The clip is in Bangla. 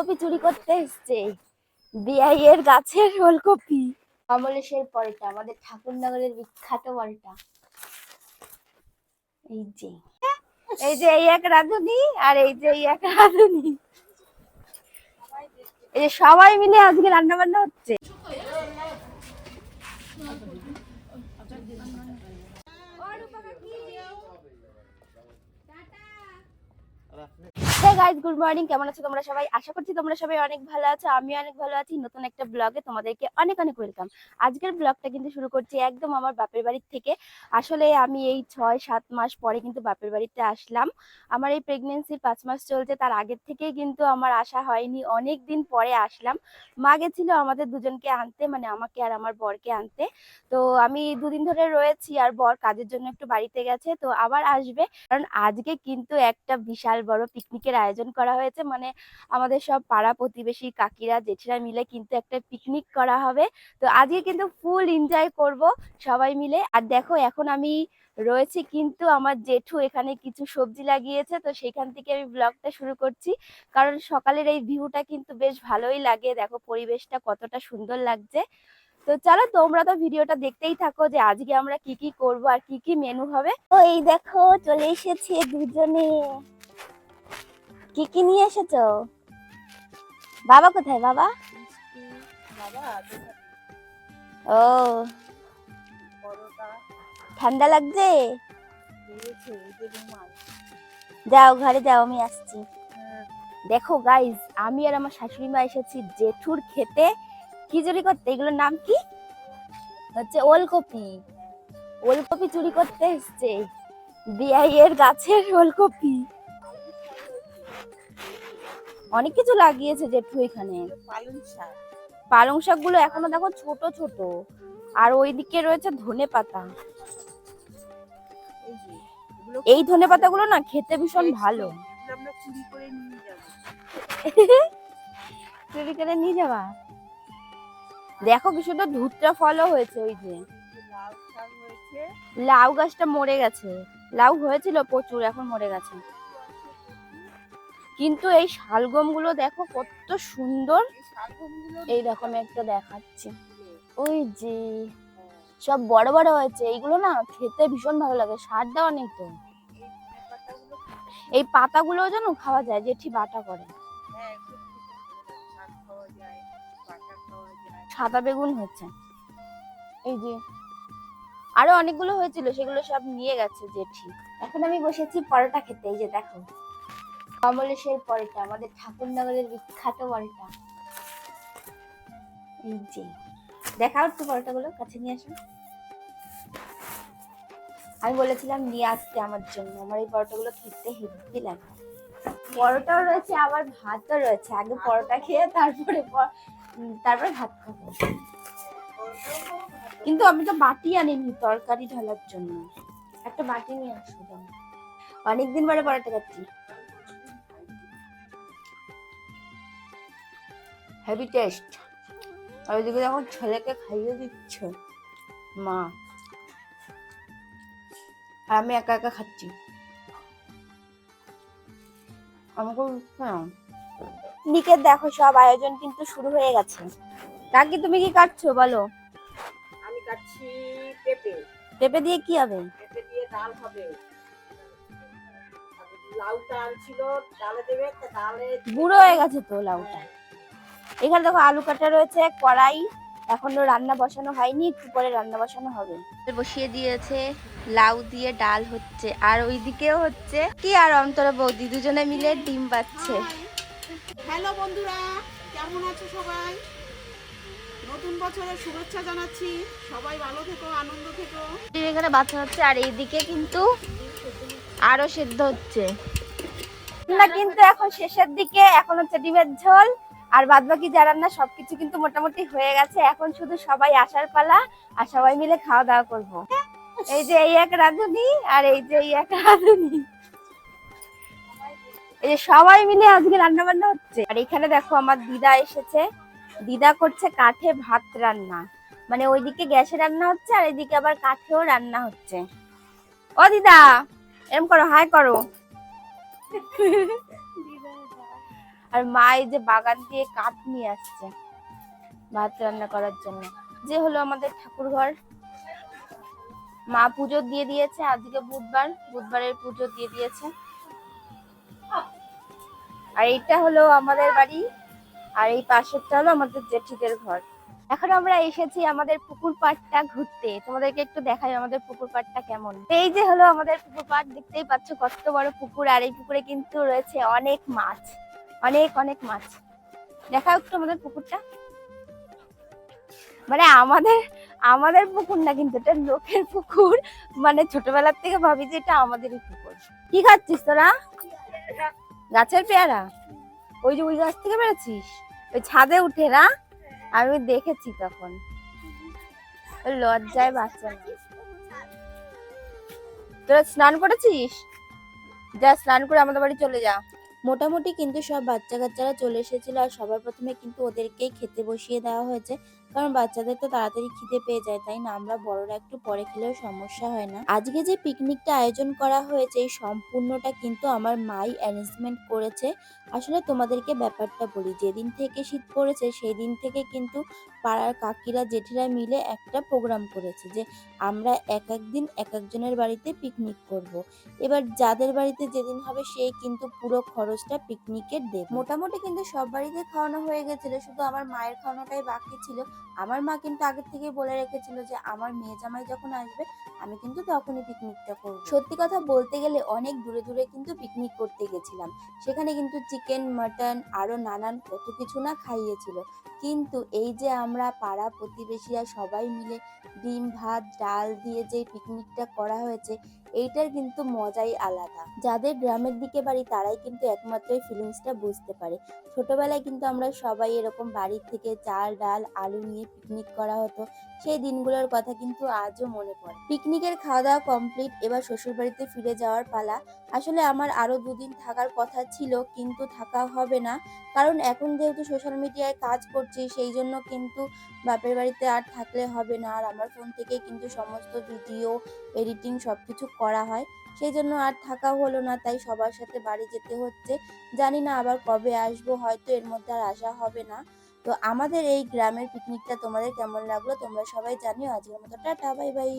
কপি চুরি করতে এসছে। বিআইয়ের গাছের ওলকপি কমলেশের পরেটা আমাদের ঠাকুরনগরের বিখ্যাত বলটা এই যে এই যে এই এক রাঁধুনি আর এই যে এই এক রাঁধুনি। এই যে সবাই মিলে আজকে রান্না বান্না হচ্ছে। হে গাইস গুড মর্নিং কেমন আছো তোমরা সবাই? আশা করছি তোমরা সবাই অনেক ভালো আছো আমি অনেক ভালো আছি। নতুন একটা ব্লগে তোমাদেরকে অনেক অনেক ওয়েলকাম আজকের ব্লগটা কিন্তু শুরু করছি একদম আমার বাপের বাড়ির থেকে। আসলে আমি এই ছয় সাত মাস পরে কিন্তু বাপের বাড়িতে আসলাম। আমার এই প্রেগনেন্সির পাঁচ মাস চলছে, তার আগের থেকেই কিন্তু আমার আসা হয়নি। অনেক দিন পরে আসলাম। মা গেছিল আমাদের দুজনকে আনতে মানে আমাকে আর আমার বরকে আনতে। তো আমি দুদিন ধরে রয়েছি, আর বর কাজের জন্য একটু বাড়িতে গেছে, তো আবার আসবে। কারণ আজকে কিন্তু একটা বিশাল বড় পিকনিকের আয়োজন করা হয়েছে। মানে আমাদের সব পাড়া প্রতিবেশী কাকিরা, জেঠিরা মিলে কিন্তু একটা পিকনিক করা হবে। তো আজকে কিন্তু ফুল এনজয় করব সবাই মিলে। আর দেখো, এখন আমি রয়েছি কিন্তু আমার জেঠু এখানে কিছু সবজি লাগিয়েছে। তো সেখান থেকে আমি ব্লগটা শুরু করছি। কারণ সকালের এই ভিউটা কিন্তু বেশ ভালোই লাগে। দেখো, পরিবেশটা কতটা সুন্দর লাগছে। তো চলো, তোমরা তো ভিডিওটা দেখতেই থাকো যে আজকে আমরা কি কি করব আর কি কি মেনু হবে। তো এই দেখো, চলে এসেছে দুজনে। কি কি নিয়ে এসেছ? বাবা কোথায় বাবা? ও। ঠান্ডা লাগছে? যাও ঘরে যাও আমি আসছি। দেখো গাইজ আমি আর আমার শাশুড়ি মা এসেছি জেঠুর খেতে কি চুরি করতে? এগুলোর নাম কি? হচ্ছে ওলকপি। ওলকপি চুরি করতে এসছে। বিআই এর গাছের ওলকপি। অনেক কিছু লাগিয়েছে জেঠু এখানে। পালং শাক। পালং শাকগুলো এখনও দেখো ছোট ছোট। আর ওইদিকে রয়েছে ধনে পাতা। এই ধনে পাতাগুলো না খেতে ভীষণ ভালো। চুরি করে নিয়ে যাব। যাবা? দেখো কি সুন্দর ধুতরা ফলও হয়েছে ওই যে। লাউ গাছটা মরে গেছে। লাউ হয়েছিল প্রচুর এখন মরে গেছে। কিন্তু এই শালগমগুলো দেখো কত সুন্দর। এই শালগমগুলো দেখো আমি একটা দেখাচ্ছি। ওই যে সব বড় বড় হয়েছে। এইগুলো না খেতে ভীষণ ভালো লাগে। সার দেওয়া নেই তো। এই পাতাগুলো যেন খাওয়া যায়, জেঠি বাটা করে। সাদা বেগুন হচ্ছে এই যে আরও অনেকগুলো হয়েছিল, সেগুলো সব নিয়ে গেছে জেঠি। এখন আমি বসেছি পরোটা খেতে। এই যে দেখো। কমলেশের পরোটা আমাদের ঠাকুরনগরের বিখ্যাত পরোটা এই যে, দেখাও একটু পরোটাগুলো কাছে নিয়ে আসো। আমি বলেছিলাম নিয়ে আসতে আমার জন্য, আমার এই পরোটাগুলো খেতে হেভি লাগে। পরোটাও রয়েছে, আবার ভাতও রয়েছে। আগে পরোটা খেয়ে তারপরে তারপরে ভাত খাব। কিন্তু আমি তো বাটি আনিনি তরকারি ঢালার জন্য। একটা বাটি নিয়ে আসব। অনেকদিন পরে পরোটা খাচ্ছি। হেভি টেস্ট আর ওইদিকে যখন ছেলেকে খাইয়ে দিচ্ছে মা আর আমি একা একা খাচ্ছি। আমাকে হ্যাঁ নিকে দেখো সব আয়োজন কিন্তু শুরু হয়ে গেছে। কাকি তুমি কি কাটছো বলো? আমি কাটছি পেঁপে। পেঁপে দিয়ে কি হবে? পেঁপে দিয়ে ডাল হবে। লাউটা আনছিল ডালে দেবে ডালে বুড়ো হয়ে গেছে তো লাউটা। এখানে দেখো আলু কাটা রয়েছে কড়াই। এখনও রান্না বসানো হয়নি একটু পরে রান্না বসানো হবে। বসিয়ে দিয়েছে লাউ দিয়ে ডাল হচ্ছে আর ওইদিকেও হচ্ছে কি আর অন্তরা বৌদি দুজনে মিলে ডিম পাচ্ছে হ্যালো বন্ধুরা কেমন আছো সবাই? নতুন বছরের শুভেচ্ছা জানাচ্ছি সবাই ভালো থেকো আনন্দ থেকো। ডিম এখানে বাচ্চা হচ্ছে আর এইদিকে কিন্তু আরও সেদ্ধ হচ্ছে। না কিন্তু এখন শেষের দিকে এখন হচ্ছে ডিমের ঝোল। আর বাদ বাকি যা রান্না সবকিছু কিন্তু মোটামুটি হয়ে গেছে। এখন শুধু সবাই আসার পালা আর সবাই মিলে খাওয়া দাওয়া করব। এই যে এই এক রাঁধুনি আর এই যে এই এক রাঁধুনি। এই যে সবাই মিলে আজকে রান্না বান্না হচ্ছে। আর এখানে দেখো আমার দিদা এসেছে। দিদা করছে কাঠে ভাত রান্না। মানে ওইদিকে গ্যাসে রান্না হচ্ছে আর এদিকে আবার কাঠেও রান্না হচ্ছে। ও দিদা, এরম করো, হাই করো। আর মা এই যে বাগান দিয়ে কাঠ নিয়ে আসছে ভাত রান্না করার জন্য। যে হলো আমাদের ঠাকুর ঘর মা পুজো দিয়ে দিয়েছে, আজকে বুধবার, বুধবারের পুজো দিয়ে দিয়েছে। আর এইটা হলো আমাদের বাড়ি, আর এই পাশেরটা হলো আমাদের জেঠিদের ঘর। এখন আমরা এসেছি আমাদের পুকুর পাড়টা ঘুরতে। তোমাদেরকে একটু দেখাই আমাদের পুকুর পাড়টা কেমন। এই যে হলো আমাদের পুকুর পাড়, দেখতেই পাচ্ছ কত বড় পুকুর। আর এই পুকুরে কিন্তু রয়েছে অনেক মাছ। অনেক অনেক মাছ। দেখা একটু আমাদের পুকুরটা। মানে আমাদের আমাদের পুকুর না, কিন্তু এটা লোকের পুকুর। মানে ছোটবেলার থেকে ভাবি যে এটা আমাদেরই পুকুর। কি খাচ্ছিস তোরা? গাছের পেয়ারা? ওই যে ওই গাছ থেকে বেরোছিস ওই ছাদে উঠে না? আমি দেখেছি তখন। লজ্জায় বাচ্চা তোরা স্নান করেছিস? যা স্নান করে আমাদের বাড়ি চলে যা। মোটামুটি কিন্তু সব বাচ্চা কাচ্চারা চলে এসেছিল আর সবার প্রথমে কিন্তু ওদেরকেই খেতে বসিয়ে দেওয়া হয়েছে। কারণ বাচ্চাদের তো তাড়াতাড়ি খিদে পেয়ে যায়, তাই না? আমরা বড়রা একটু পরে খেলেও সমস্যা হয় না। আজকে যে পিকনিকটা আয়োজন করা হয়েছে, এই সম্পূর্ণটা কিন্তু আমার মাই অ্যারেঞ্জমেন্ট করেছে। আসলে তোমাদেরকে ব্যাপারটা বলি, যেদিন থেকে শীত পড়েছে সেই দিন থেকে কিন্তু পাড়ার কাকিরা, জেঠিরা মিলে একটা প্রোগ্রাম করেছে যে, আমরা এক এক দিন এক একজনের বাড়িতে পিকনিক করব। এবার যাদের বাড়িতে যেদিন হবে সেই কিন্তু পুরো খরচটা পিকনিকের দেবে। মোটামুটি কিন্তু সব বাড়িতে খাওয়ানো হয়ে গেছিল, শুধু আমার মায়ের খাওয়ানোটাই বাকি ছিল। আমার মা কিন্তু আগের থেকে বলে রেখেছিল যে, আমার মেয়ে জামাই যখন আসবে, আমি কিন্তু তখনই পিকনিকটা করব। সত্যি কথা বলতে গেলে অনেক দূরে দূরে কিন্তু পিকনিক করতে গেছিলাম। সেখানে কিন্তু চিকেন মাটন আরও নানান কত কিছু না খাইয়েছিল। কিন্তু এই যে আমরা পাড়া প্রতিবেশীরা সবাই মিলে ডিম, ভাত, ডাল দিয়ে যে পিকনিকটা করা হয়েছে, এইটার কিন্তু মজাই আলাদা। যাদের গ্রামের দিকে বাড়ি, তারাই কিন্তু একমাত্র এই ফিলিংসটা বুঝতে পারে। ছোটবেলায় কিন্তু আমরা সবাই এরকম বাড়ি থেকে চাল, ডাল, আলু নিয়ে পিকনিক করা হতো। সেই দিনগুলোর কথা কিন্তু আজও মনে পড়ে। পিকনিকের খাওয়া দাওয়া কমপ্লিট এবার শ্বশুর বাড়িতে ফিরে যাওয়ার পালা। আসলে আমার আরও দুদিন থাকার কথা ছিল, কিন্তু থাকা হবে না। কারণ এখন যেহেতু সোশ্যাল মিডিয়ায় কাজ করছি, সেই জন্য কিন্তু বাপের বাড়িতে আর থাকলে হবে না। আর আমার ফোন থেকে কিন্তু সমস্ত ভিডিও এডিটিং সব কিছু করা হয়। সেই জন্য আর থাকা হলো না, তাই সবার সাথে বাড়ি যেতে হচ্ছে। জানি না আবার কবে আসব, হয়তো এর মধ্যে আর আসা হবে না। তো আমাদের এই গ্রামের পিকনিকটা তোমাদের কেমন লাগল, তোমরা সবাই জানিও। আজকের মতো টাটা বাই বাই